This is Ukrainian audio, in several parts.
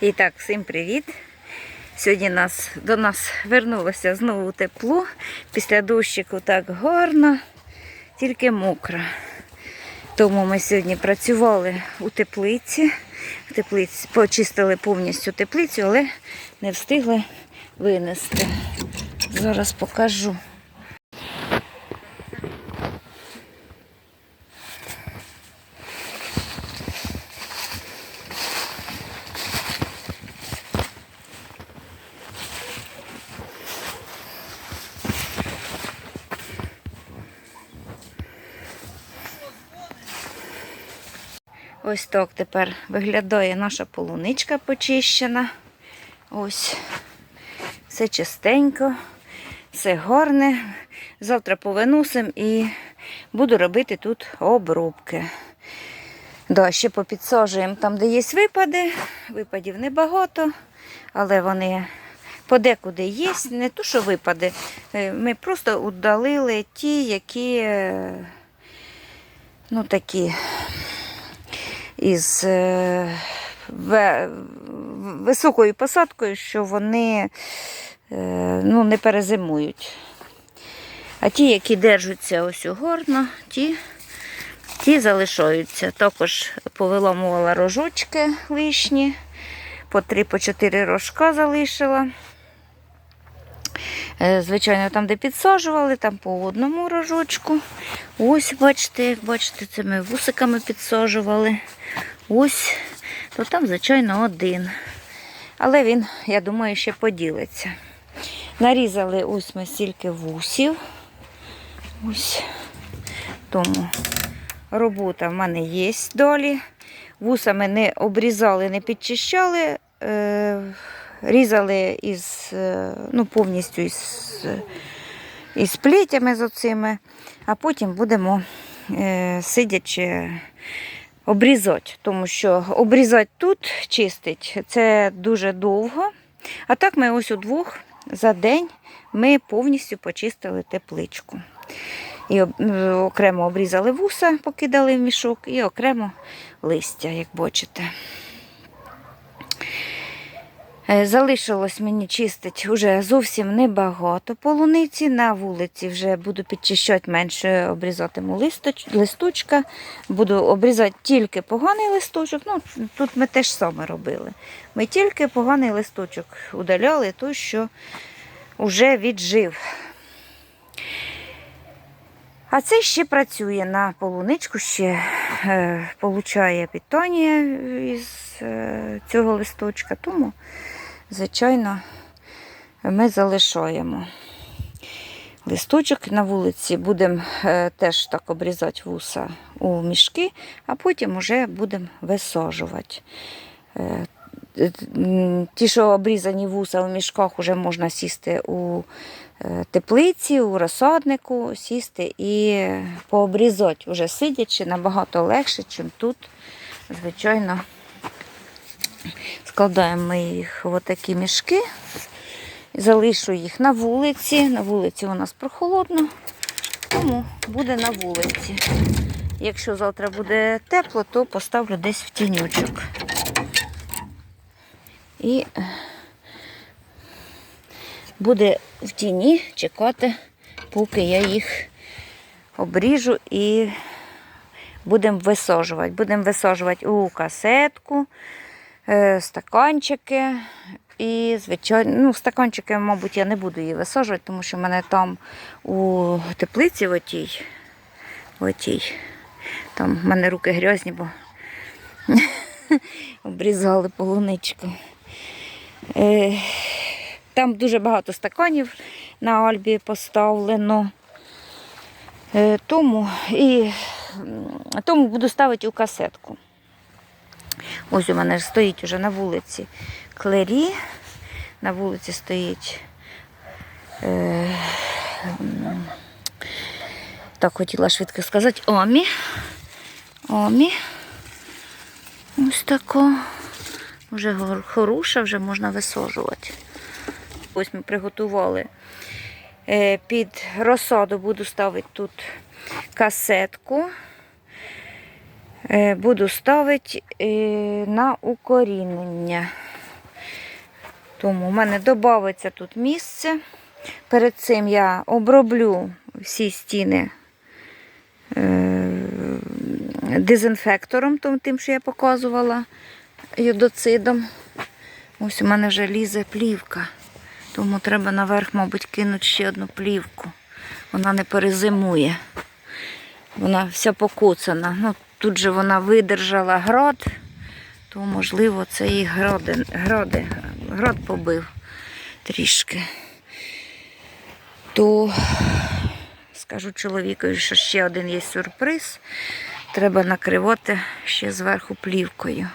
І так, всім привіт! Сьогодні нас, до нас вернулося знову тепло. Після дощику так гарно, тільки мокро. Тому ми сьогодні працювали у теплиці. Теплиці почистили повністю теплицю, але не встигли винести. Зараз покажу. Ось так тепер виглядає наша полуничка почищена. Ось все чистенько, все гарне. Завтра повиносим і буду робити тут обробки. Да, ще попідсаджуємо там, де є випади. Випадів небагато, але вони подекуди є. Не то, що випади. е, Ми просто удалили ті, які е, ну такі із е, високою посадкою, що вони е, ну, не перезимують. А ті, які держаться ось гарно, ті, ті залишаються. Також повиламувала рожочки лишні, по 3-4 рожка залишила. Е, Звичайно, там, де підсаджували, там по одному рожочку. Ось, бачите, як бачите, це ми вусиками підсаджували. Ось, то там, звичайно, один. Але він, я думаю, ще поділиться. Нарізали ось ми стільки вусів. Ось. Тому робота в мене є далі. Вусами не обрізали, не підчищали. Різали із, е, ну, повністю із, із плетями з оцими, а потім будемо е, сидячи обрізати, тому що обрізати тут, чистить, це дуже довго. А так ми ось удвох за день ми повністю почистили тепличку. І е, окремо обрізали вуса, покидали в мішок, і окремо листя, як бачите. Е, Залишилось мені чистить вже зовсім небагато полуниці. На вулиці вже буду підчищати менше, обрізатиму листоч, листочка. Буду обрізати тільки поганий листочок. Ну, тут ми теж саме робили. Ми тільки поганий листочок удаляли, той, що вже віджив. А це ще працює на полуничку, ще е, получає питання із е, цього листочка, тому, звичайно, ми залишаємо. Листочок на вулиці будемо е, теж так обрізати вуса у мішки, а потім вже будемо висаджувати. Е, е, Ті, що обрізані вуса у мішках, вже можна сісти у теплиці, у розсаднику, сісти і пообрізати, вже сидячи, набагато легше, ніж тут. Звичайно, складаємо ми їх в такі мішки. Залишу їх на вулиці. На вулиці у нас прохолодно, тому буде на вулиці. Якщо завтра буде тепло, то поставлю десь в тінючок. І е, буде в тіні чекати, поки я їх обріжу і будемо висаджувати. Будемо висаджувати у касетку, стаканчики. І, звичайно, ну, стаканчики, мабуть, я не буду її висаджувати, тому що в мене там у теплиці в отій, в отій, там в мене руки грязні, бо обрізали полуничку. Е, Там дуже багато стаканів на Альбі поставлено. Е, Тому, і, тому буду ставити у касетку. Ось у мене стоїть уже на вулиці клері. На вулиці стоїть. Е, так хотіла швидко сказати, Омі. Омі. Ось тако. Вже хороша, вже можна висаджувати. Ось ми приготували е, під розсаду, буду ставити тут касетку. Е, Буду ставити е, на укорінення. Тому в мене додається тут місце. Перед цим я оброблю всі стіни е, дезінфектором, тим, що я показувала йодоцидом. Ось у мене вже лізе плівка. Тому треба наверх, мабуть, кинути ще одну плівку. Вона не перезимує. Вона вся покоцана. Ну, тут же вона видержала град, то можливо це і гради, гради, град побив трішки. То скажу чоловікові, що ще один є сюрприз. Треба накривати ще зверху плівкою.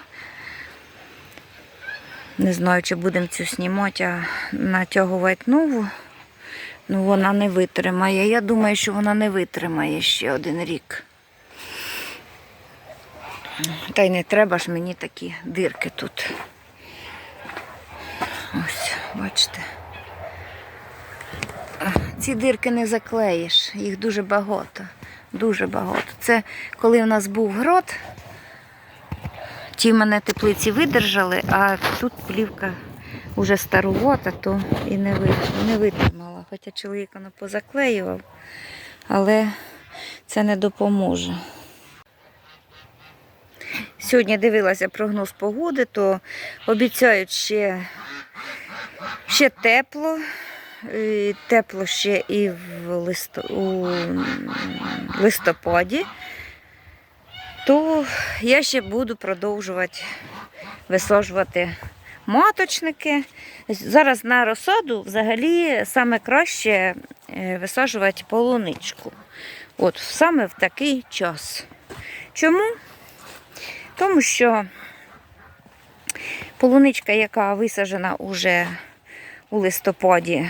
Не знаю, чи будемо цю знімати, а натягувати нову. Ну, вона не витримає. Я думаю, що вона не витримає ще один рік. Та й не треба ж мені такі дирки тут. Ось, бачите. Ці дирки не заклеїш, їх дуже багато. Дуже багато. Це коли в нас був грот, ті мене теплиці видержали, а тут плівка вже старувата, то і не, не витримала. Хоча чоловік воно позаклеював, але це не допоможе. Сьогодні дивилася прогноз погоди, то обіцяють ще, ще тепло. І тепло ще і в листо, у листопаді, то я ще буду продовжувати висаджувати маточники. Зараз на розсаду взагалі саме краще е, висаджувати полуничку. От саме в такий час. Чому? Тому що полуничка, яка висаджена уже у листопаді,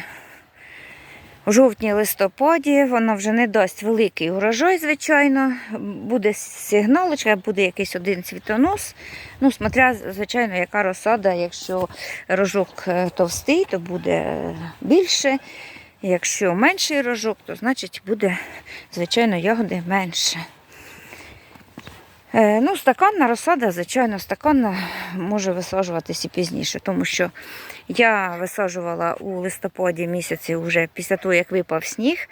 у жовтні-листопаді, вона вже не дасть великий урожай, звичайно. Буде сигналочка, буде якийсь один цвітонос. Ну, смотря, звичайно, яка розсада. Якщо рожок е, товстий, то буде більше. Якщо менший рожок, то значить буде, звичайно, ягоди менше. Е, Ну, стаканна розсада, звичайно, стаканна може висаджуватися і пізніше, тому що я висаджувала у листопаді місяці вже після того, як випав сніг.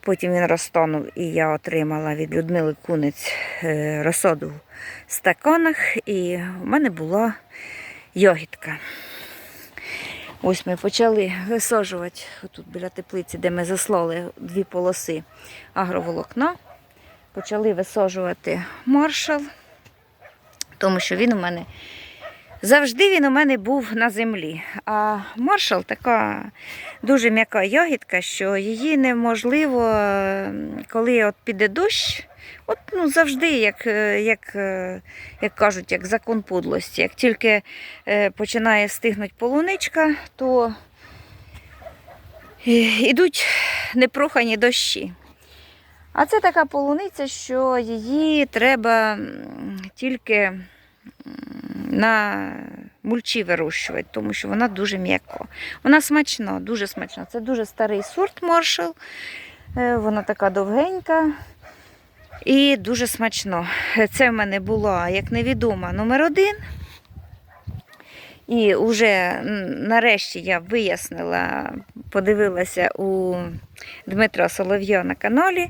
Потім він розтанув і я отримала від Людмили Кунець е, розсаду в стаканах, і в мене була ягідка. Ось ми почали висаджувати тут біля теплиці, де ми заслали дві полоси агроволокна. Почали висаджувати маршал, тому що він у мене завжди він у мене був на землі. А маршал така дуже м'яка ягідка, що її неможливо, е, коли от піде дощ, от ну, завжди, як, е, як, е, як кажуть, як закон подлості. Як тільки е, починає стигнути полуничка, то йдуть непрохані дощі. А це така полуниця, що її треба тільки на мульчі вирощувати, тому що вона дуже м'яка. Вона смачна, дуже смачна. Це дуже старий сорт Маршал. Е, Вона така довгенька і дуже смачно. Це в мене була, як невідома, номер один. І вже нарешті я вияснила, подивилася у Дмитра Солов'я на каналі.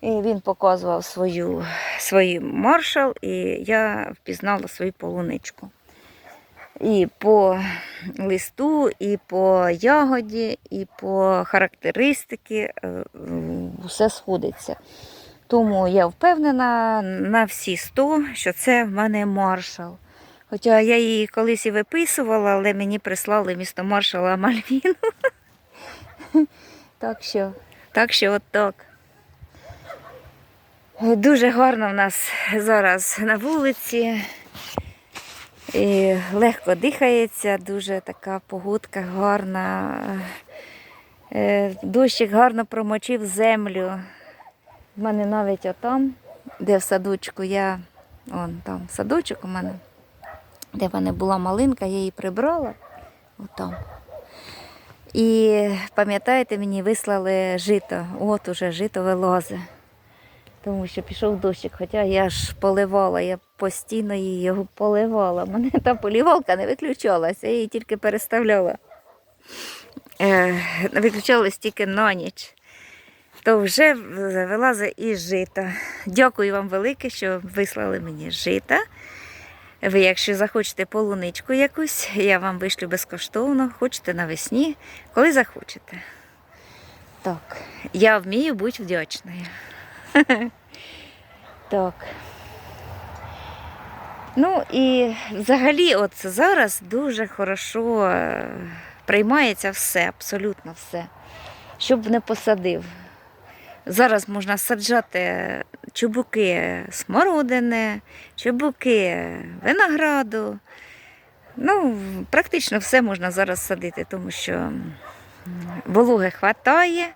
І він показував свою, свій маршал, і я впізнала свою полуничку. І по листу, і по ягоді, і по характеристики е, все сходиться. Тому я впевнена на всі 100, що це в мене маршал. Хоча я її колись і виписувала, але мені прислали місто маршала Мальвіну. Так що, так що от так. Дуже гарно в нас зараз на вулиці. І легко дихається, дуже така погодка гарна. Е, Дощик гарно промочив землю. У мене навіть отам, де в садочку я, вон там садочок у мене, де в мене була малинка, я її прибрала. Отам. І пам'ятаєте, мені вислали жито. От уже жито вилозе. Тому що пішов дощик, хоча я ж поливала, я постійно її його поливала. У мене та полівалка не виключалася, я її тільки переставляла. Е, виключалась тільки на ніч. То вже вилазить із жита. Дякую вам велике, що вислали мені жита. Ви, якщо захочете полуничку якусь, я вам вишлю безкоштовно, хочете навесні, коли захочете. Так, я вмію бути вдячною. Так. Ну і взагалі, от зараз дуже хорошо е, приймається все, абсолютно все. Щоб не посадив. Зараз можна саджати чубуки смородини, чубуки винограду. Ну, практично все можна зараз садити, тому що вологи хватає,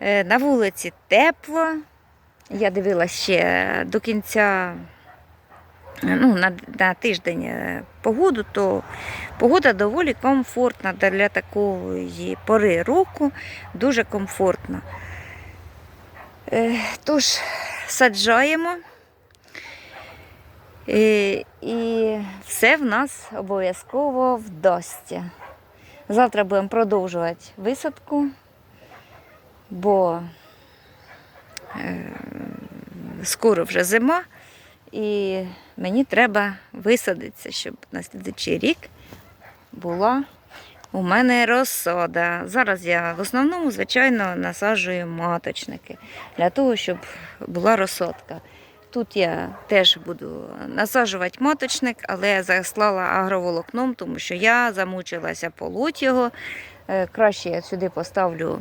е, на вулиці тепло. Я дивилася ще до кінця ну, на, на тиждень е, погоду, то погода доволі комфортна для такої пори року, дуже комфортна. Е, Тож, саджаємо. Е, І все в нас обов'язково вдасться. Завтра будемо продовжувати висадку, бо скоро вже зима, і мені треба висадитися, щоб на слідчий рік була у мене розсада. Зараз я в основному, звичайно, насаджую маточники для того, щоб була розсадка. Тут я теж буду насаджувати маточник, але заслала агроволокном, тому що я замучилася полоть його. Е, Краще я сюди поставлю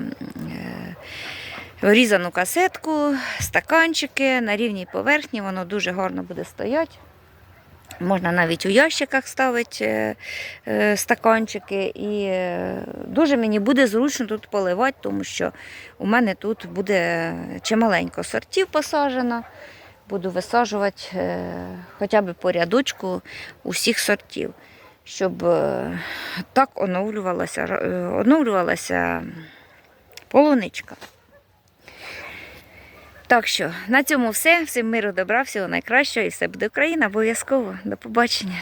різану касетку, стаканчики на рівній поверхні, воно дуже гарно буде стояти. Можна навіть у ящиках ставити е, е, стаканчики. І е, дуже мені буде зручно тут поливати, тому що у мене тут буде чималенько сортів посаджено. Буду висаджувати хоча б по рядочку усіх сортів, щоб так оновлювалася, оновлювалася полуничка. Так що на цьому все. Всім миру, добра, всього найкращого і все буде Україна. Обов'язково. До побачення.